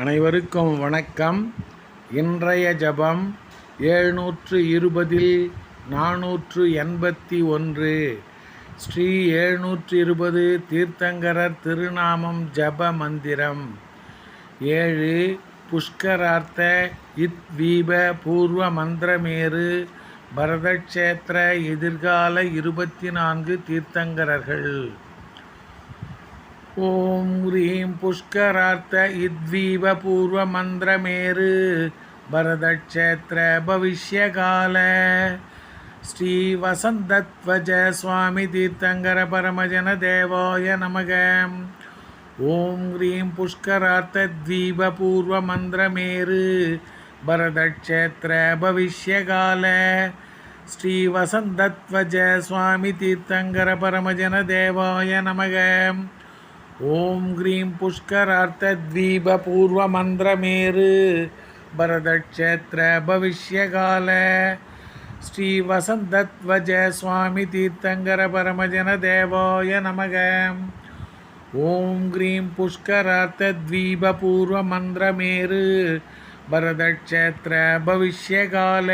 அனைவருக்கும் வணக்கம். இன்றைய ஜபம் ஏழ்நூற்று இருபதில் நானூற்று எண்பத்தி ஒன்று. ஸ்ரீ ஏழ்நூற்று இருபது தீர்த்தங்கரர் திருநாமம் ஜப மந்திரம். ஏழு புஷ்கரார்த்த இத்வீப பூர்வ மந்திரமேறு பரதக்ஷேத்திர எதிர்கால இருபத்தி நான்கு தீர்த்தங்கரர்கள். ஓம் ஹ்ரீம் புஷ்கரார்த்த இத்வீப பூர்வ மந்திரமேரு பரதக்ஷேத்திர பவிஷ்யகால. ஸ்ரீ வசந்தத்வஜ சுவாமி தீர்த்தங்கர பரமஜன தேவாய நமக. ஓம் ஹ்ரீம் புஷ்கரார்த்த த்வீப பூர்வ மந்திரமேரு பரதக்ஷேத்திர பவிஷ்யகால. ஸ்ரீ வசந்தத்வஜ சுவாமி தீர்த்தங்கர பரமஜன தேவாய நமக. ஓம் க்ரீம் புஷ்கரார்த்தத்வீப பூர்வ மந்திரமேரு பரதக்ஷேத்திர பவிஷ்யகால. ஸ்ரீ வசந்தத்வஜ சுவாமி தீர்த்தங்கர பரமஜன தேவாய நமக. ஓம் க்ரீம் புஷ்கரார்த்தத்வீப பூர்வ மந்திரமேரு பரதக்ஷேத்திர பவிஷ்யகால.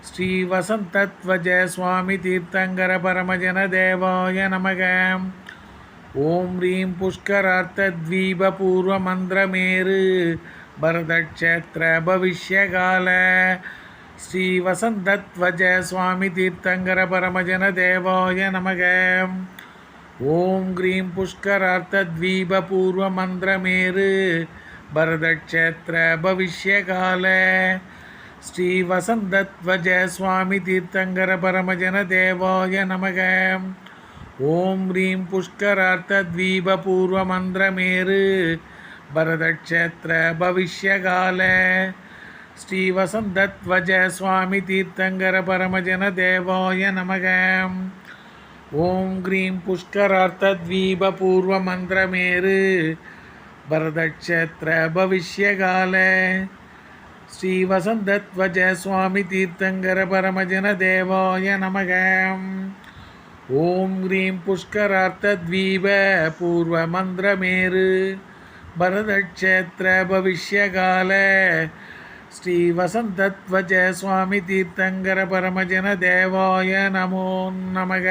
ஸ்ரீ வசந்தத்வஜ சுவாமி தீர்த்தங்கர பரமஜன தேவாய நமகம் ஓம் ரீம் புஷ்கரார்த்தத்வீப பரதக்ஷேத்திர பவிஷ்யகால. ஸ்ரீ வசந்தத்வஜ சுவாமி தீர்த்தங்கர பரமஜன தேவாய நமக. ஓம் கிரீம் புஷ்கரார்த்தத்வீப பரதக்ஷேத்திர பவிஷ்யகால. ஸ்ரீ வசந்தத்வஜ சுவாமி தீர்த்தங்கர பரமஜன தேவாய நமக. ஓம் ரீம் புஷ்கரார்த்தத்வீப பூர்வ மந்திரமேரு பரதக்ஷேத்திர பவிஷ்யகால. ஸ்ரீவசந்தத்வஜ சுவாமி தீர்த்தங்கர பரமஜன தேவாய நமக. ஓம் க்ரீம் புஷ்கரார்த்தத்வீப பூர்வ மந்திரமேரு பரதக்ஷேத்திர பவிஷ்யகால. ஸ்ரீவசந்தத்வஜ சுவாமி தீர்த்தங்கர பரமஜன தேவாய நமகம் ஓம் க்ரீம் புஷ்கரார்த்தத்வீப பூர்வ மந்திரமேரு பரதக்ஷேத்திர பவிஷ்யகால. ஸ்ரீ வசந்தத்வஜ சுவாமி தீர்த்தங்கர பரமஜன தேவாய நமோ நமக.